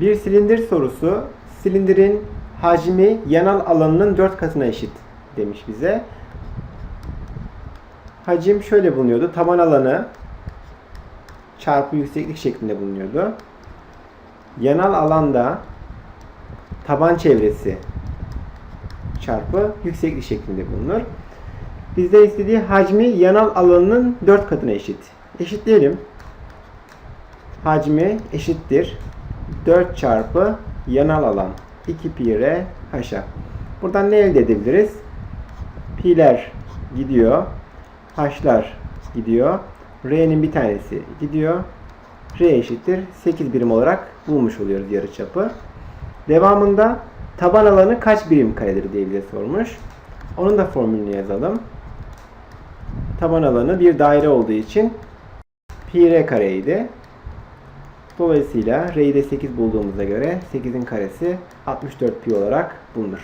Bir silindir sorusu silindirin hacmi yanal alanının 4 katına eşit demiş bize. Hacim şöyle bulunuyordu. Taban alanı çarpı yükseklik şeklinde bulunuyordu. Yanal alanda taban çevresi çarpı yükseklik şeklinde bulunur. Bizde istediği hacmi yanal alanının 4 katına eşit. Eşitleyelim. Hacmi eşittir. 4 çarpı yanal alan. 2 pi r h'a. Buradan ne elde edebiliriz? Pi'ler gidiyor. H'lar gidiyor. R'nin bir tanesi gidiyor. R eşittir 8 birim olarak bulmuş oluyoruz yarıçapı. Devamında taban alanı kaç birim karedir diye bize sormuş. Onun da formülünü yazalım. Taban alanı bir daire olduğu için pi r kareydi. Dolayısıyla r'yi de 8 bulduğumuza göre 8'in karesi 64 pi olarak bulunur.